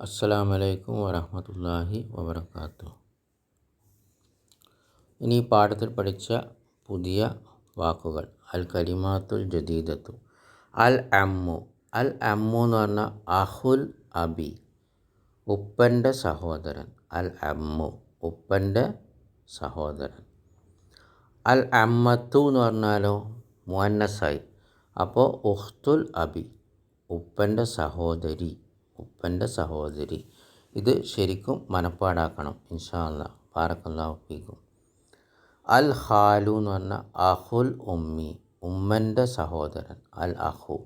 അസ്സലാമു അലൈക്കും വറഹമത്തല്ലാഹി വബർക്കാത്തു ഇനി പാഠത്തിൽ പഠിച്ച പുതിയ വാക്കുകൾ. അൽ കലിമാത്തുൽ ജദീദത്തു. അൽ അമ്മു. അൽ അമ്മു എന്ന് പറഞ്ഞാൽ അഹുൽ അബി. ഉപ്പന്റെ സഹോദരൻ. അൽ അമ്മു. ഉപ്പന്റെ സഹോദരൻ. അൽ അമ്മത്തു എന്ന് പറഞ്ഞാലോ? മുന്നസായി അപ്പോൾ ഉഖ്തുൽ അബി. ഉപ്പന്റെ സഹോദരി. ഉപ്പന്റെ സഹോദരി. ഇത് ശരിക്കും മനപ്പാടാക്കണം. ഇൻഷാല്ല പാറക്കല്ലാഫിക്കും അൽ ഹാലു എന്ന് പറഞ്ഞാൽ അഹുൽ ഉമ്മി. ഉമ്മന്റെ സഹോദരൻ. അൽ അഹു.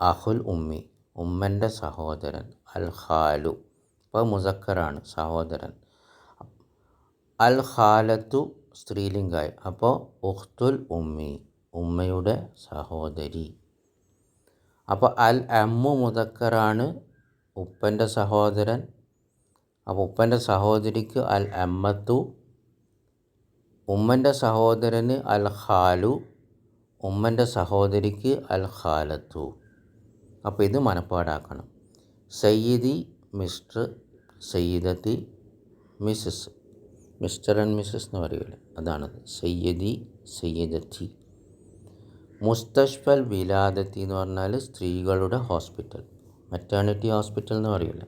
അഹുൽ ഉമ്മി. ഉമ്മന്റെ സഹോദരൻ. അൽ ഹാലു. ഇപ്പോൾ മുസക്കറാണ് സഹോദരൻ. അൽ ഹാലത്തു സ്ത്രീലിംഗായി. അപ്പോൾ ഉഖ്തുൽ ഉമ്മി. ഉമ്മയുടെ സഹോദരി. അപ്പോൾ അൽ അമ്മു മുതക്കറാണ് ഉപ്പന്റെ സഹോദരൻ. അപ്പോൾ ഉപ്പന്റെ സഹോദരിക്ക് അൽ അമ്മത്തു ഉമ്മന്റെ സഹോദരന് അൽ ഖാലു ഉമ്മന്റെ സഹോദരിക്ക് അൽ ഖാലത്തു. അപ്പോൾ ഇത് മനപ്പാടാക്കണം. സയ്യിദി മിസ്റ്റർ സയ്യിദത്തി മിസ്സസ് മിസ്റ്റർ ആൻഡ് മിസ്സസ് എന്ന് പറയൂലേ അതാണത്. സയ്യദി സയ്യിദത്തി. മുസ്തഷ്ഫൽ വിലാദത്തി എന്ന് പറഞ്ഞാൽ സ്ത്രീകളുടെ ഹോസ്പിറ്റൽ. മെറ്റേണിറ്റി ഹോസ്പിറ്റൽ എന്ന് പറയില്ല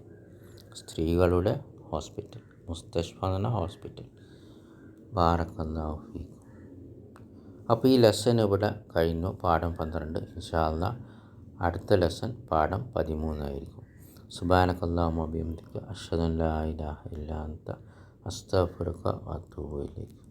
സ്ത്രീകളുടെ ഹോസ്പിറ്റൽ. മുസ്തഷ്ഫ എന്ന് ഹോസ്പിറ്റൽ. ബാറക്കല്ലാഹു അപ്പോൾ ഈ ലെസൺ ഇവിടെ കഴിഞ്ഞു. പാഠം പന്ത്രണ്ട്. ഇൻഷാല്ല അടുത്ത ലെസൺ പാഠം പതിമൂന്നായിരിക്കും സുബാനക്കല്ലാഹു അഭിമുഖിക്കുക അഷദുല്ലാ ഇലാഹ ഇല്ലാത്ത അസ്തഫുറുക അത്തൂബിലേക്ക്